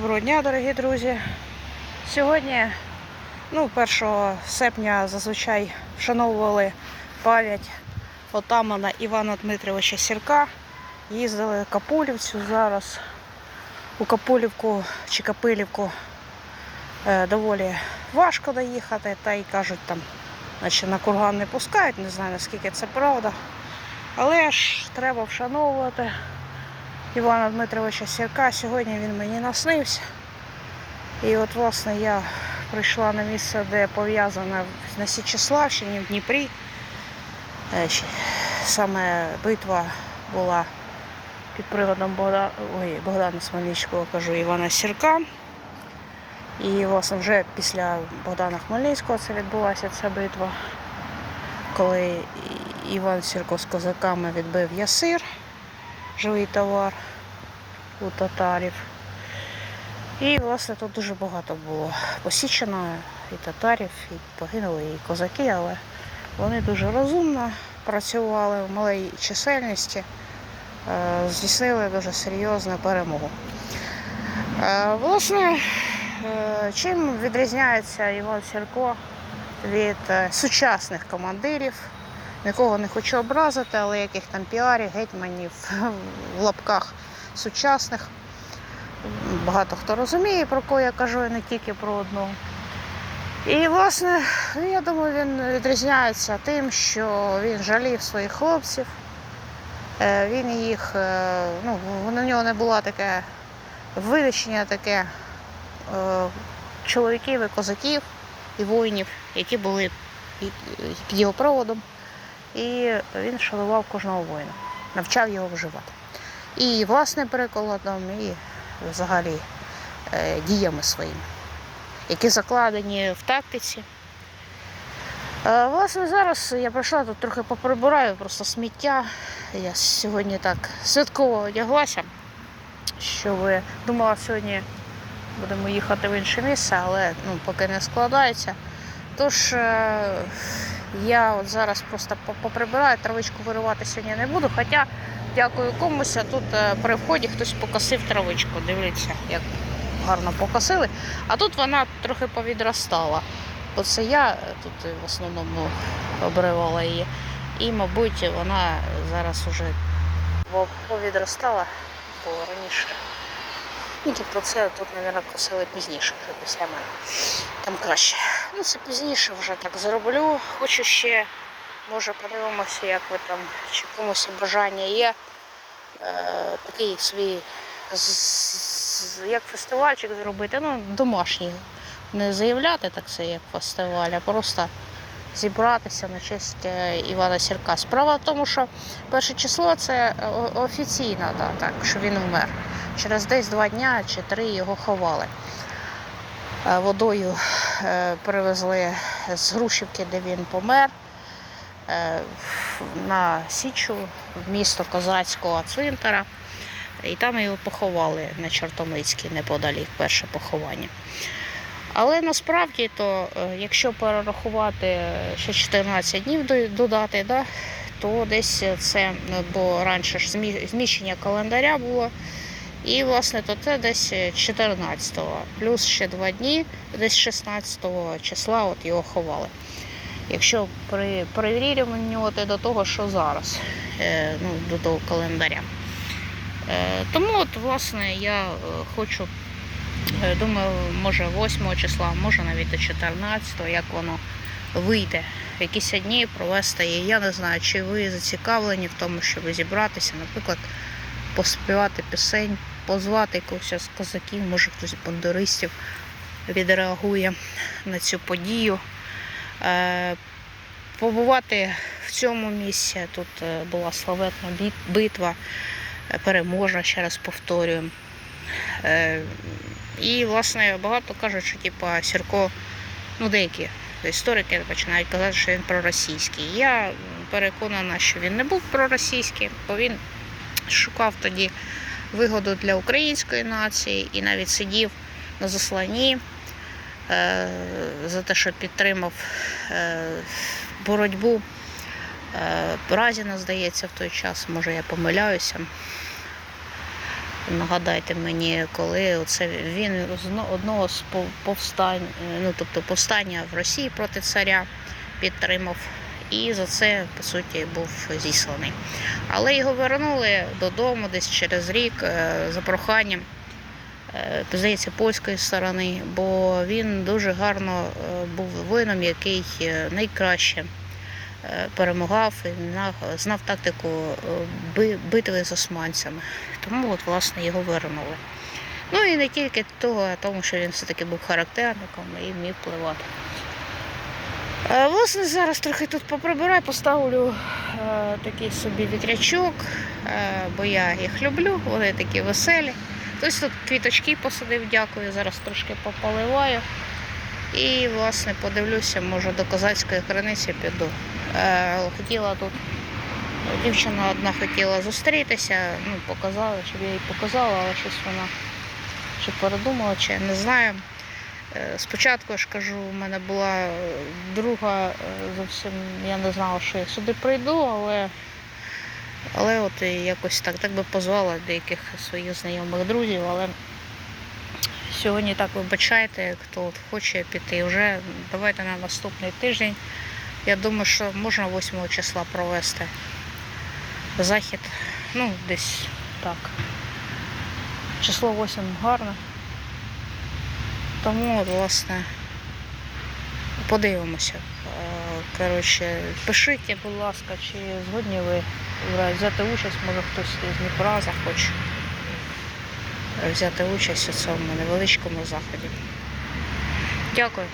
Доброго дня, дорогі друзі. Сьогодні, ну, 1 серпня зазвичай вшановували пам'ять отамана Івана Дмитровича Сірка. Їздили в Капулівцю зараз. У Капулівку чи Капилівку е, доволі важко доїхати, та й кажуть, там, наче на курган не пускають, не знаю наскільки це правда. Але ж треба вшановувати Івана Дмитровича Сірка. Сьогодні він мені наснився. І от, власне, я прийшла на місце, де пов'язана на Січеславщині, в Дніпрі. Е, Саме битва була під приводом Богдана, ой, Богдана Хмельницького, кажу, Івана Сірка. І, власне, вже після Богдана Хмельницького це відбулася ця битва, коли Іван Сірко з козаками відбив Ясир, живий товар у татарів. І, власне, тут дуже багато було посічено і татарів, і погинули, і козаки, але вони дуже розумно працювали в малій чисельності, е, здійснили дуже серйозну перемогу. Е, Власне, е, чим відрізняється Іван Сірко від сучасних командирів? Нікого не хочу образити, але яких там піарів, гетьманів в лапках сучасних. Багато хто розуміє, про кого я кажу, і не тільки про одного. І, власне, ну, я думаю, він відрізняється тим, що він жалів своїх хлопців. Е, Він їх, е, ну, на нього не було таке вивищення таке е, чоловіків і козаків і воїнів, які були під його проводом. І він шанував кожного воїна, навчав його виживати. І власним прикладом, і взагалі е, діями своїми, які закладені в тактиці. Е, Власне, зараз я прийшла тут трохи поприбираю, просто сміття. Я сьогодні так святково одяглася, щоб думала, сьогодні будемо їхати в інше місце, але ну, поки не складається. Тож е, я от зараз просто поприбираю, травичку виривати сьогодні не буду, хоча дякую комусь, а тут е, при вході хтось покосив травичку. Дивіться, як гарно покосили. А тут вона трохи повідростала. Оце я е, тут е, в основному обривала її. І, мабуть, вона зараз уже повідростала, раніше. Ну, тобто це тут, мабуть, косили пізніше, вже після мене. Там краще. Ну, це пізніше вже так зроблю. Хочу ще, може, подивимося, як ви там, чи комусь бажання є. Е, такий свій як фестивальчик зробити, ну, домашній. Не заявляти так це як фестиваль, а просто зібратися на честь е, Івана Сірка. Справа в тому, що перше число це о- офіційна дата, що він вмер. Через десь два дня чи три його ховали. Е, Водою е, привезли з Грушівки, де він помер, е, на Січу, в місто Козацького цвинтара. І там його поховали на Чортомлицькій неподалік, перше поховання. Але насправді, то, е, якщо перерахувати е, ще 14 днів додати, да, то десь це, е, бо раніше ж зміщення календаря було. І, власне, то це десь 14-го, плюс ще два дні, десь 16 числа от його ховали. Якщо при, прирівнювати до того, що зараз, ну, до того календаря. Тому, от, власне, я хочу, думаю, може 8 числа, може навіть до 14, як воно вийде. Якісь дні провести її. Я не знаю, чи ви зацікавлені в тому, щоб зібратися, наприклад, поспівати пісень, позвати когось з козаків, може хтось з бандуристів відреагує на цю подію. Е, Побувати в цьому місці. Тут е, була славетна битва, е, переможна, ще раз повторюю. І, власне, багато кажуть, що типа, Сірко, ну деякі історики починають казати, що він проросійський. Я переконана, що він не був проросійський, бо він шукав тоді вигоду для української нації і навіть сидів на засланні е, за те, що підтримав е, боротьбу. Е, Разіна, здається, в той час, може я помиляюся. Нагадайте мені, коли оце він з одного з пов- повстань, е, ну тобто повстання в Росії проти царя підтримав, і за це по суті був зісланий. Але його вернули додому десь через рік е, за проханням, е, здається, польської сторони, бо він дуже гарно був воїном, який найкраще перемагав і знав тактику е, битви з османцями. Тому от, власне, його вернули. Ну і не тільки того, а тому, що він все-таки був характерником і вмів впливати. Е, Власне, зараз трохи тут поприбираю, поставлю е, такий собі вітрячок, е, бо я їх люблю, вони такі веселі. Хтось тут квіточки посадив, дякую, зараз трошки пополиваю. І, власне, подивлюся, може до козацької криниці піду. Е, хотіла тут, дівчина одна хотіла зустрітися, ну, показала, щоб я їй показала, але щось вона чи передумала, чи я не знаю. Е, Спочатку я ж кажу, у мене була друга, е, зовсім я не знала, що я сюди прийду, але, але от якось так, так би позвала деяких своїх знайомих друзів, але сьогодні так вибачайте, хто от хоче піти. Вже давайте на наступний тиждень. Я думаю, що можна 8 числа провести захід. Ну, десь так. Число 8 гарне. Тому, власне, подивимося. Е, Коротше, пишіть, будь ласка, чи згодні ви взяти участь, може хтось з Дніпра захоче взяти участь у цьому невеличкому заході. Дякую.